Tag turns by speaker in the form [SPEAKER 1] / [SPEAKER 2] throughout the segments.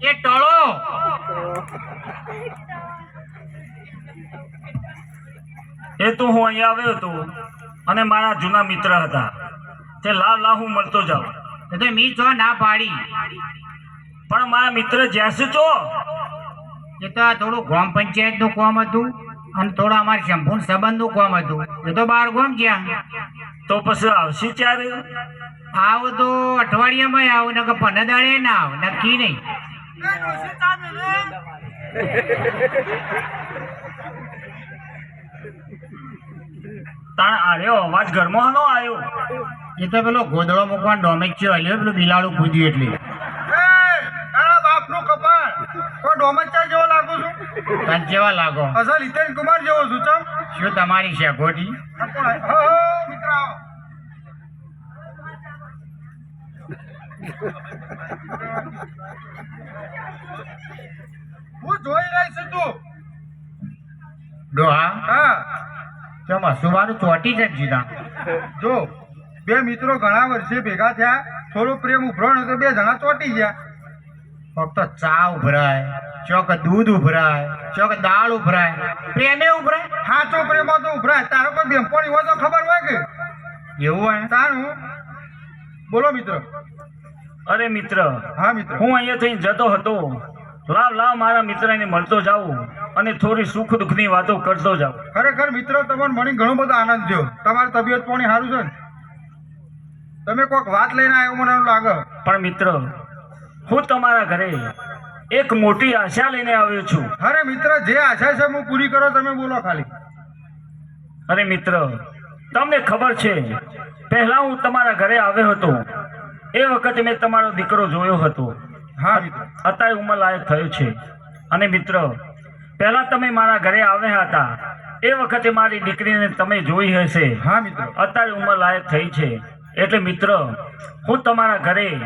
[SPEAKER 1] એ ટળો!
[SPEAKER 2] એ તો હું અહીંયા આવ્યો હતો અને મારા જૂના મિત્ર હતા. તે લાવ હું મળતો જાઉં.
[SPEAKER 1] એટલે મી છો ના પાડી.
[SPEAKER 2] પણ મારા મિત્ર જ્યાં છો
[SPEAKER 1] એ તો આ થોડું ગ્રામ પંચાયતનું કોમ હતું અને થોડા અમારે સંપૂર્ણ સંબંધનું કોમ હતું. એ તો બાર ગામ ગયા.
[SPEAKER 2] તો પછી આવશે ત્યારે
[SPEAKER 1] આવું તો અઠવાડિયામાં આવું ને પંદર દાડે ના આવ નક્કી નહીં.
[SPEAKER 2] તાણ આર્યો અવાજ ઘરમાં નો આવ્યો
[SPEAKER 1] એ તો પેલો ગોદળો મૂકવાનો ડોમેક છે હલ્યો પેલું બિલાડું કૂદ્યું એટલે.
[SPEAKER 3] તારા બાપનું કપાળ. કોઈ ડોમચા જેવો લાગુ છું?
[SPEAKER 1] તને કેવા લાગો?
[SPEAKER 3] અસલ હિતેન કુમાર જેવો છું ચમ.
[SPEAKER 1] શું તમારી
[SPEAKER 3] છે હો, મિત્ર આવો. હું જોઈ રહી છું તું
[SPEAKER 1] ડોહા
[SPEAKER 3] હા.
[SPEAKER 1] ચમ મારું ચોટી છે જીતા
[SPEAKER 3] જો બે મિત્રો ઘણા વર્ષે ભેગા થયા. થોડો પ્રેમ ઉભરો તો બે જણા ચોટી ગયા.
[SPEAKER 1] ફક્ત ચા ઉભરાય ચોક દૂધ ઉભરાય ચોક દાળ ઉભરાય. પ્રેમે ઉભરાય?
[SPEAKER 3] સાચો પ્રેમ તો ઉભરાય. તારો કોઈ બેમ્પોણી હોય તો ખબર હોય કે?
[SPEAKER 1] એવું હોય?
[SPEAKER 3] તારું? બોલો મિત્ર.
[SPEAKER 2] અરે મિત્ર
[SPEAKER 3] હા મિત્ર.
[SPEAKER 2] હું અહીંયાથી જતો હતો. લાવ લાવ મારા મિત્રને મળતો જાઉં અને થોડી સુખ દુઃખની વાતો કરતો જાઉં.
[SPEAKER 3] ખરેખર મિત્રો તમને મળી ઘણો બધો આનંદ થયો. તમારી તબિયત પાણી સારું છે તમે કોઈક વાત લઈને આવ્યો મને લાગે.
[SPEAKER 2] પણ મિત્ર હું તમારા ઘરે એક મોટી આશા લઈને આવ્યો છું.
[SPEAKER 3] અરે મિત્ર જે આશા છે હું પૂરી કરો તમે બોલો ખાલી.
[SPEAKER 2] અરે મિત્ર તમને ખબર છે પહેલા હું તમારા ઘરે આવ્યો હતો. એ વખતે મેં તમારો દીકરો જોયો હતો.
[SPEAKER 3] હા
[SPEAKER 2] અત્યારે ઉંમર લાયક થયો છે. અને મિત્ર પહેલા તમે મારા ઘરે આવ્યા હતા. એ વખતે મારી દીકરીને તમે જોઈ હશે.
[SPEAKER 3] હા મિત્ર.
[SPEAKER 2] અત્યારે ઉંમર લાયક થઈ છે. એટલે મિત્ર હું તમારા ઘરે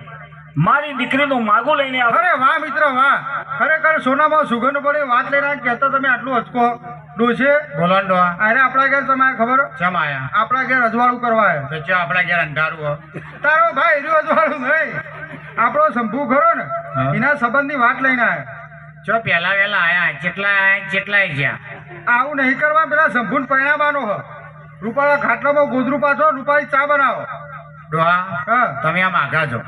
[SPEAKER 2] મારી દીકરીનું માગું લઈને આવ્યો
[SPEAKER 3] અરે વાહ મિત્ર વાહ. ખરેખર સોનામાં સુગંધ પડે વાત લઈને કહેતા તમે આટલું અચકો ડોશે
[SPEAKER 1] બોલો ને ડોહા.
[SPEAKER 3] અરે આપણા ઘેર તમારે ખબર?
[SPEAKER 1] ચમ આયા?
[SPEAKER 3] આપણા ઘેર અજવાળું કરવા આવ્યો
[SPEAKER 1] તો ચો આપણા ઘેર અંધારું હો?
[SPEAKER 3] તારો ભાઈ એનું અજવાળું નહીં આપણો શંભુ ખરો ને. એના સંબંધની વાત લઈને આવ્યો
[SPEAKER 1] ચો પહેલા વહેલા આયા? જેટલા આયા જ્યાં. ગયા
[SPEAKER 3] આવું નહીં કરવા પેલા શંભુન પરિણામવાનો હો. રૂપાળા ખાટલામાં ગોદરું પાછો રૂપાળી ચા બનાવો.
[SPEAKER 1] ડોહા
[SPEAKER 3] હા.
[SPEAKER 1] તમે આમ આગા છો.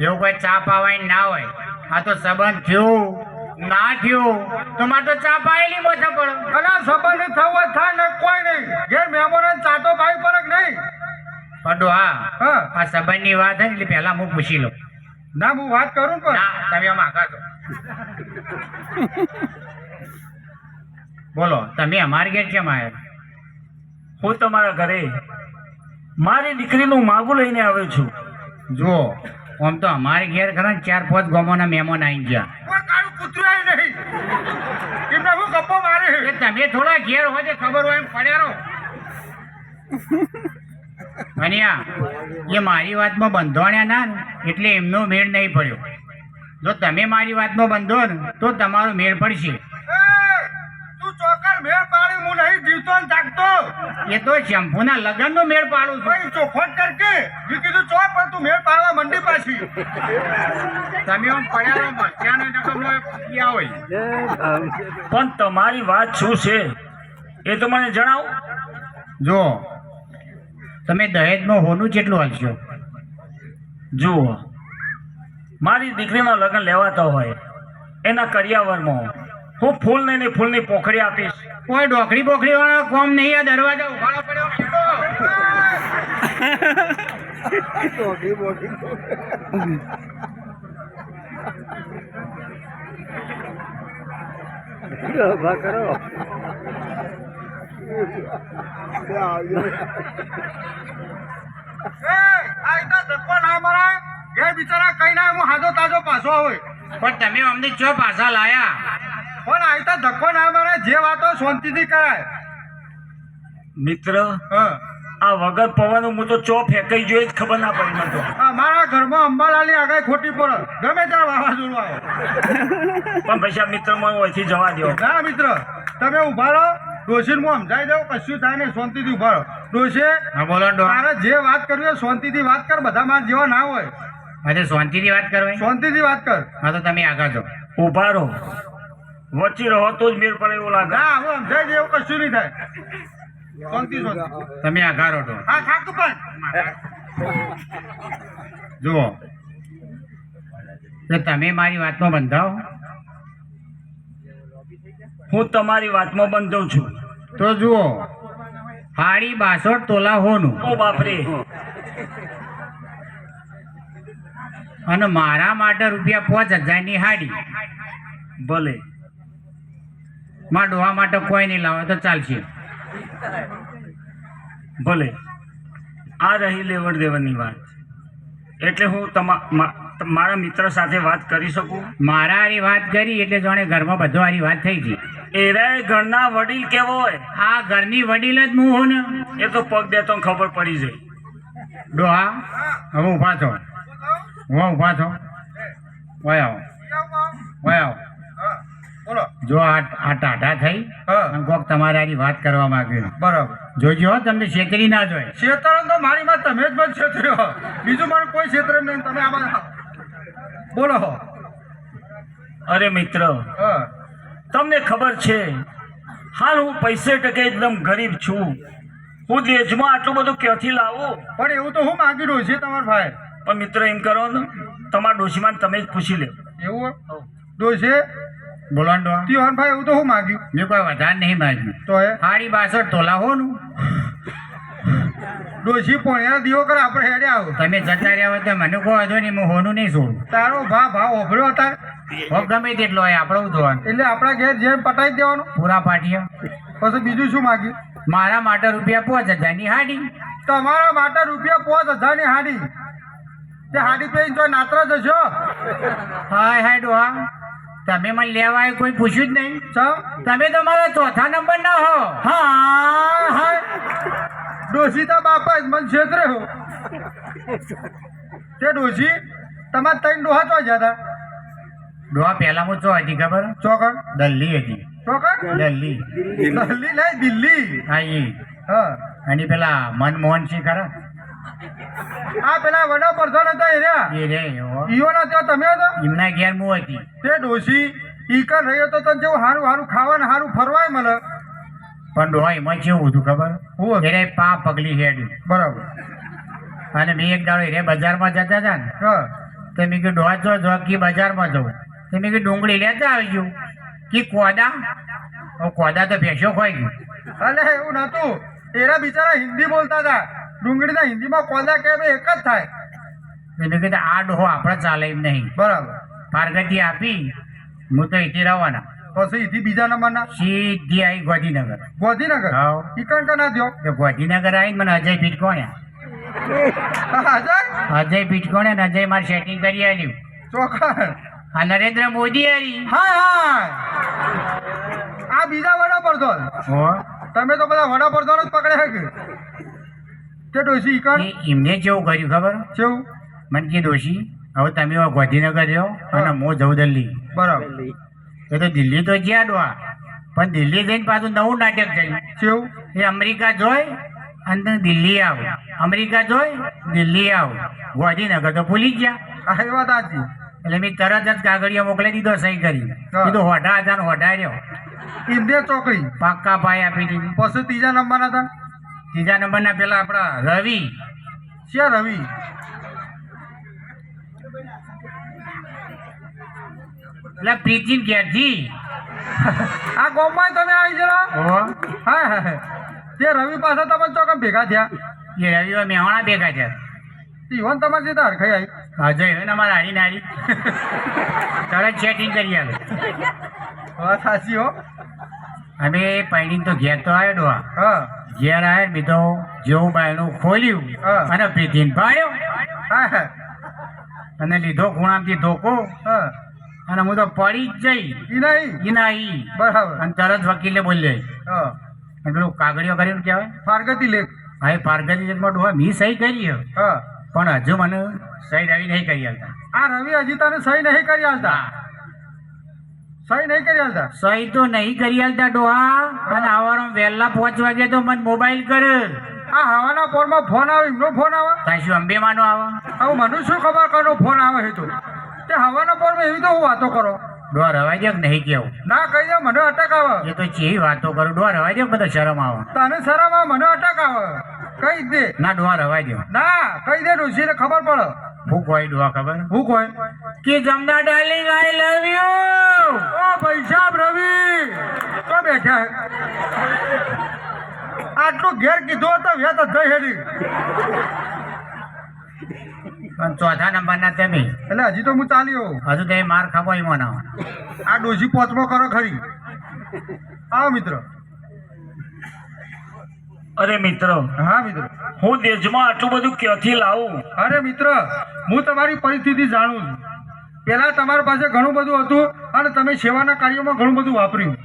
[SPEAKER 1] એવું કોઈ ચા પાવાય ના હોય. આ તો સંબંધ થયું. ના થયું. તો મારે તો ચા પાયેલી મોટા પણ
[SPEAKER 3] અને સંબંધ થવો થાય ને કોઈ નહીં. ઘેર મહેમાનો ચાતો ભાઈ ફરક નહીં?
[SPEAKER 1] પણ ડોહા
[SPEAKER 3] હા.
[SPEAKER 1] આ સંબંધની વાત એટલે પહેલા હું પૂછી લઉં.
[SPEAKER 3] ના હું વાત કરું પણ.
[SPEAKER 1] ના તમે આમ આગા છો બોલો તમે અમારી ઘેર કેમ આવ્યા?
[SPEAKER 2] હું તમારા ઘરે મારી દીકરીનું માગું લઈને આવ્યો છું.
[SPEAKER 1] જુઓ આમ તો અમારે ઘેર ખરા ચાર પાંચ ગામોના મહેમાન આવી ગયા.
[SPEAKER 3] કાળું કૂતરું આવ્યું નહીં. એમને હું ગપ્પો મારે?
[SPEAKER 1] તમે થોડા ઘેર હોય તે ખબર હોય એમ પડ્યા રહો. અનિયા એ મારી વાતમાં બંધોણ્યા ના ને એટલે એમનો મેળ નહીં પડ્યો. જો તમે મારી વાતમાં બંધો ને તો તમારો મેળ પડશે
[SPEAKER 3] એ, તું ચોકર મેળ પાડી હું નહીં જીવતો ને જાગતો
[SPEAKER 1] એ તો શંભુના લગ્નનો મેળ પાડું છું.
[SPEAKER 3] ભાઈ ચોખવટ કર કે મેં કીધું ચો પણ તું મેળ પાડવા મંડી પાછી.
[SPEAKER 1] તમે આમ પડ્યા રહો મરચાં ને નકમો ગયા હોય.
[SPEAKER 2] પણ તમારી વાત શું છે? એ તો મને જણાવો.
[SPEAKER 1] જો તમે દહેજમાં હોનું કેટલું હાલશો?
[SPEAKER 2] જુઓ મારી દીકરીના લગ્ન લેવાતા હોય એના કરિયાવરમાં હું ફૂલને ને ફૂલની પોખડી આપીશ.
[SPEAKER 1] કોઈ ડોકડી બોકડી વાળો કોમ નહીં આ દરવાજા ઉઘાડો પડ્યો.
[SPEAKER 3] ડોકડી બોકડી મારા ઘેર બિચારા કઈ ના હું હાજો તાજો પાછો હોય
[SPEAKER 1] પણ તમે અમને જો પાછા લાયા.
[SPEAKER 3] પણ આવતા ધક્કો ના મારા જે વાતો શાંતિથી કરાય.
[SPEAKER 2] મિત્ર
[SPEAKER 3] હા.
[SPEAKER 2] આ વગર પવન હું તો ચો ફેંકાઈ જોઈ જ ખબર ના પડી મને તો.
[SPEAKER 3] અમારા ઘરમાં અંબાલાલની આગળ ખોટી પડે. ગમે ત્યાં વાવાઝોડું આવે.
[SPEAKER 2] પણ પછી આ મિત્ર મને ઓછી જવા દો
[SPEAKER 3] ના મિત્ર. તમે ઊભા રહો. ડોશીને હું સમજાઈ દઉં કશું થાય નહીં શાંતિથી ઊભા રહો. ડોશી તારે જે વાત કરવી હોય શાંતિથી વાત કર બધા માર જેવા ના હોય.
[SPEAKER 1] આજે શાંતિથી વાત કરવાય
[SPEAKER 3] શાંતિથી વાત કર.
[SPEAKER 1] હા તો તમે આગળ જાઓ.
[SPEAKER 2] ઊભા રહો. વચ્ચે રહો તો જ મેળ પડે એવું લાગે.
[SPEAKER 3] હા હું સમજાય છે એવું કશું નહીં થાય. તમે આ
[SPEAKER 1] તમે છો.
[SPEAKER 3] હા ખાતું પણ.
[SPEAKER 1] જુઓ. તો તમે મારી વાતમાં બંધાવો.
[SPEAKER 2] હું તમારી વાતમાં બંધાવ છું.
[SPEAKER 1] તો જુઓ. હાડી બાસઠ તોલા હોનું.
[SPEAKER 2] ઓ બાપરે.
[SPEAKER 1] અને મારા માટે રૂપિયા પાંચ હજારની હાડી.
[SPEAKER 2] ભલે.
[SPEAKER 1] માં ડોહા માટે કોઈ નહીં લાવે તો ચાલશે.
[SPEAKER 2] ભલે. આ રહી લેવડ દેવડની વાત. એટલે હું તમા મારા મિત્ર સાથે વાત કરી શકું?
[SPEAKER 1] મારા આની વાત કરી એટલે જાણે ઘરમાં બધો હારી વાત થઈ ગઈ.
[SPEAKER 2] એરાય ઘરના વડીલ કેવો હોય?
[SPEAKER 1] આ ઘરની વડીલ જ હું હું ને
[SPEAKER 2] એ તો પગ દે તો ખબર પડી જાય.
[SPEAKER 1] ડોહા હવે ઊભા છો હું ઊભા થો. વય વયા વય આવો.
[SPEAKER 3] હા બોલો
[SPEAKER 1] જો આ આ ટાઢા થઈ અને કોક તમારે આની વાત કરવા માંગ્યું
[SPEAKER 3] બરાબર.
[SPEAKER 1] જોજો હો, તમને છેતરી ના જોઈએ
[SPEAKER 3] ક્ષેત્ર તો મારી માં તમે જ મને ક્ષેત્ર્યો બીજું મારું કોઈ ક્ષેત્ર નહીં તમે આમાં બોલો
[SPEAKER 2] અરે મિત્ર
[SPEAKER 3] હા.
[SPEAKER 2] તમને ખબર છે હાલ હું પૈસે ટકે એકદમ ગરીબ છું. હું દેશમાં આટલું બધું ક્યાંથી લાવું?
[SPEAKER 3] પણ એવું તો હું માગી રહ્યો છે તમારો ભાઈ.
[SPEAKER 2] પણ મિત્ર એમ કરો ને તમારા ડોશીમાં તમે જ પૂછી લે
[SPEAKER 3] એવું? ડોશે
[SPEAKER 1] બોલો ને ડોહા.
[SPEAKER 3] ભાઈ હું તો હું માંગ્યું?
[SPEAKER 1] મેં કોઈ વધારે નહીં માંગ્યું.
[SPEAKER 3] તો એ?
[SPEAKER 1] હાડી બાસઠ તોલા હોનું
[SPEAKER 3] ડોશી પોણ્યા દીવો કર આપણે હેડે આવો.
[SPEAKER 1] તમે જતા રહ્યા હોય તો મને કહો હતો નહીં હું હોનું નહીં છોડું.
[SPEAKER 3] તારો ભા ભાવ ઓભળ્યો હતા
[SPEAKER 1] હોક ગમે તેટલો હોય આપણે શું જોવાનું?
[SPEAKER 3] એટલે આપણા ઘેર જેમ પટાઈ દેવાનું.
[SPEAKER 1] પૂરા પાટિયા.
[SPEAKER 3] પછી બીજું શું માગ્યું?
[SPEAKER 1] મારા માટે રૂપિયા પાંચ હજારની હાડી.
[SPEAKER 3] તમારા માટે રૂપિયા પાંચ હજારની હાડી. તે હાડી પહેરીને તો નાત્ર જશો.
[SPEAKER 1] હાય હાય ડોહા. તમે મને લેવા આવ્યા કોઈ પૂછ્યું જ નહીં
[SPEAKER 3] તો
[SPEAKER 1] તમે તો મારા ચોથા નંબર ના હો.
[SPEAKER 3] હા હા. ડોશી બાપા જ મને છેતરે હો. તે ડોશી તમારે ત્રણ ડોહા તો જ હતા
[SPEAKER 1] ડોહા પહેલા હું ચો હતી ખબર?
[SPEAKER 3] ચોકર
[SPEAKER 1] દલ્લી હતી.
[SPEAKER 3] ચોકર
[SPEAKER 1] દલ્લી
[SPEAKER 3] દિલ્હી નહીં દિલ્હી.
[SPEAKER 1] હા એ.
[SPEAKER 3] હા.
[SPEAKER 1] અને પેલા મનમોહનસિંહ ખરા?
[SPEAKER 3] આ પેલા વડાપ્રધાન હતા એ રહ્યા
[SPEAKER 1] એવો
[SPEAKER 3] ઈઓના ત્યાં તમે હતા?
[SPEAKER 1] એમના ઘેર હું હતી.
[SPEAKER 3] તે ડોશી ઈ કર રહ્યો તો તને જેવું હારું હારું ખાવાનું હારું ફરવાય મળે.
[SPEAKER 1] પણ ડોહા એમાં કેવું હતું ખબર? એને પા પગલી હેડ્યું
[SPEAKER 3] બરાબર.
[SPEAKER 1] અને મેં એક દાડો એને બજારમાં જતા હતા ને તો મેં કીધું ડોહા જો જોકી બજારમાં જવું તો મેં કીધું ડુંગળી લેતા આવી ગયું કે કોદા? કોદા તો ભેંસો ખોઈ ગયું
[SPEAKER 3] અલે એવું નતું એરા બિચારા હિન્દી બોલતા હતા. ડુંગળીના હિન્દીમાં કોદા કે એક જ થાય.
[SPEAKER 1] એને કીધું આ ડોહો આપણે ચાલે એમ નહીં.
[SPEAKER 3] બરાબર.
[SPEAKER 1] પારગતિ આપી હું તો અહીંથી રવાના.
[SPEAKER 3] પછી ઈથી બીજા નંબરના?
[SPEAKER 1] સીધી આવી ગોધીનગર.
[SPEAKER 3] ગોધીનગર?
[SPEAKER 1] હા.
[SPEAKER 3] ઈ કણ કના થયો
[SPEAKER 1] તો આવી આવીને મને અજય પીઠ
[SPEAKER 3] કોણ્યા અજય
[SPEAKER 1] પીઠ પીટકોણે ને અજય મારે સેટિંગ કરી આવ્યું
[SPEAKER 3] ચોખા
[SPEAKER 1] આ નરેન્દ્ર મોદી આવી
[SPEAKER 3] હા હા આ બીજા વડાપ્રધાન.
[SPEAKER 1] હો.
[SPEAKER 3] તમે તો બધા વડાપ્રધાન જ પકડ્યા કે? તે ડોશી કણ
[SPEAKER 1] એમને કેવું કર્યું ખબર?
[SPEAKER 3] કેવું
[SPEAKER 1] મને કે ડોશી હવે તમે ગાંધીનગર રહ્યો અને હું. જઉં દિલ્હી.
[SPEAKER 3] બરાબર.
[SPEAKER 1] એ તો દિલ્હી તો ગયા ડોહા પણ દિલ્હી જઈને પાછું નવું નાટક થયું.
[SPEAKER 3] કેવું
[SPEAKER 1] એ અમેરિકા જોઈ અને તમે દિલ્હી આવો. અમેરિકા જોઈ દિલ્હી આવો. ગાંધીનગર તો ભૂલી ગયા.
[SPEAKER 3] આ વાત સાચી.
[SPEAKER 1] એટલે મેં તરત જ કાગળિયા મોકલી દીધો સહી કરી.
[SPEAKER 3] તો
[SPEAKER 1] કીધું હોઢા હતા હોઢા રહ્યો.
[SPEAKER 3] એમને ચોકડી.
[SPEAKER 1] પાક્કા પાય આપી દીધી.
[SPEAKER 3] પછી ત્રીજા નંબરના હતા?
[SPEAKER 1] ત્રીજા નંબરના પેલા આપણા રવિ.
[SPEAKER 3] શ્યા રવિ?
[SPEAKER 1] એટલે પ્રીતિન ઘેરથી
[SPEAKER 3] આ ગામમાં તમે આવી જરા હા. તે રવિ પાસે તમે ચોકમ ભેગા થયા.
[SPEAKER 1] એ રવિવાર મેહોણા ભેગા થયા.
[SPEAKER 3] ઈવન તમારે રીતે હરખાઈ આવી.
[SPEAKER 1] અજય હોય ને અમારા હારી નારી તરત ચેટિંગ કરી આવે
[SPEAKER 3] હા સાચી હો.
[SPEAKER 1] અમે પૈણી તો ઘેર તો આવ્યો
[SPEAKER 3] હા.
[SPEAKER 1] ઘેર આવ્યો તો જેવું બાયણું ખોલ્યું. અને પ્રીતિન પાડ્યો.
[SPEAKER 3] હા હા.
[SPEAKER 1] અને લીધો ખૂણામાંથી ધોકો.
[SPEAKER 3] હા.
[SPEAKER 1] અને હું તો પડી જ જઈ.
[SPEAKER 3] નહીં. બરાબર.
[SPEAKER 1] અને તરત વકીલે બોલ્યો
[SPEAKER 3] હા.
[SPEAKER 1] અને પેલું કાગળિયો કરીને કહેવાય
[SPEAKER 3] પારગતિ લેખ.
[SPEAKER 1] હા એ પારગતી જન્મ ડોહા મી સહી કરી. પણ હજુ મને સહી રવિ નહીં કરી આવતા.
[SPEAKER 3] આ રવિ હજી તને સહી નહીં કરી આલતા સહી નહીં કરી આલતા
[SPEAKER 1] સહી તો નહીં કરી આવતા ડોહા. અને આવારો વહેલા પાંચ વાગે તો મને મોબાઈલ કરે.
[SPEAKER 3] આ હવાના પોરમાં ફોન આવે એમનો ફોન આવે?
[SPEAKER 1] ત્યાં શું અંબે માનો આવે
[SPEAKER 3] હવે મને શું ખબર કરો ફોન આવે છે તો? તે હવાના પોરમાં એવી તો હું વાતો કરો.
[SPEAKER 1] ડોર રવાઈ કે નહીં કેવું
[SPEAKER 3] ના કહી દે મને અટક આવે.
[SPEAKER 1] એ તો ચેવી વાતો કરું. ડોર રવાઈ દે બધા શરમ આવે?
[SPEAKER 3] તને શરમ આવે મને અટક આવે. કહી દે.
[SPEAKER 1] ના ડોર રવાઈ દે
[SPEAKER 3] ના કહી દે ડોશીને ખબર પડે.
[SPEAKER 1] ભૂખ હોય દુઆ ખબર?
[SPEAKER 3] હું કોઈ
[SPEAKER 1] કે જમદા ડાર્લિંગ આઈ લવ યુ
[SPEAKER 3] ઓ પૈસા રવિ. તો બેઠા હે? આટલું ઘેર કીધું તો થઈ હેડી
[SPEAKER 1] પણ ચોથા નંબરના તમે.
[SPEAKER 3] એટલે હજી તો હું ચાલ્યો.
[SPEAKER 1] હજુ તે માર ખાવો એમાં ના
[SPEAKER 3] આ ડોઝી પોચમો કરો ખરી. આવો મિત્ર.
[SPEAKER 2] અરે મિત્ર
[SPEAKER 3] હા મિત્ર.
[SPEAKER 2] હું દેશમાં આટલું બધું ક્યાંથી લાવું?
[SPEAKER 3] અરે મિત્ર હું તમારી પરિસ્થિતિ જાણું છું. પહેલા તમારી પાસે ઘણું બધું હતું અને તમે સેવાના કાર્યોમાં ઘણું બધું વાપર્યું.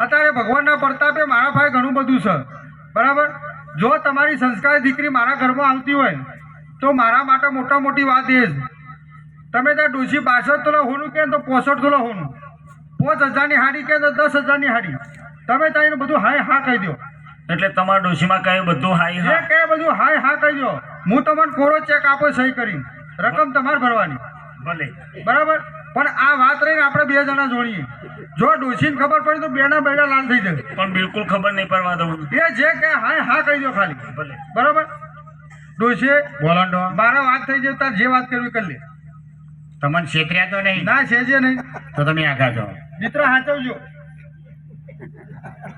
[SPEAKER 3] અત્યારે ભગવાનના પ્રતાપે મારા પાસે ઘણું બધું છે. બરાબર? જો તમારી સંસ્કારી દીકરી મારા ઘરમાં આવતી હોય તો મારા માટે મોટા મોટી વાત એ જ. તમે ત્યાં ડોસી બાસઠ તોલા હોનું કે તો પોસઠ તોલા હોનું? પાંચ હજારની હાડી કે તો દસ હજારની હાડી? તમે ત્યાં એને બધું હાય હા કહી દો.
[SPEAKER 2] એટલે તમારા ડોશીમાં કાંઈ બધું હાઈ હા?
[SPEAKER 3] કે બધું હાય હા કહી દો. હું તમને કોરો ચેક આપો સહી કરી રકમ તમારે ભરવાની.
[SPEAKER 2] ભલે.
[SPEAKER 3] બરાબર? પણ આ વાત રહીને આપણે બે જણા જોડીએ. જો ડોશીને ખબર પડી તો બેના બેડા લાલ થઈ જશે.
[SPEAKER 2] પણ બિલકુલ ખબર નહીં પડવા દઉં.
[SPEAKER 3] એ જે કે હાય હા કહી દો ખાલી.
[SPEAKER 2] ભલે.
[SPEAKER 3] બરાબર? ડોશી
[SPEAKER 1] બોલાંડો
[SPEAKER 3] મારા વાત થઈ જાય તાર જે વાત કરવી કરી લે.
[SPEAKER 1] તમને છેતર્યા તો નહીં.
[SPEAKER 3] ના છે જે નહીં.
[SPEAKER 1] તો તમે આગા જાઓ.
[SPEAKER 3] મિત્ર હાચવજો.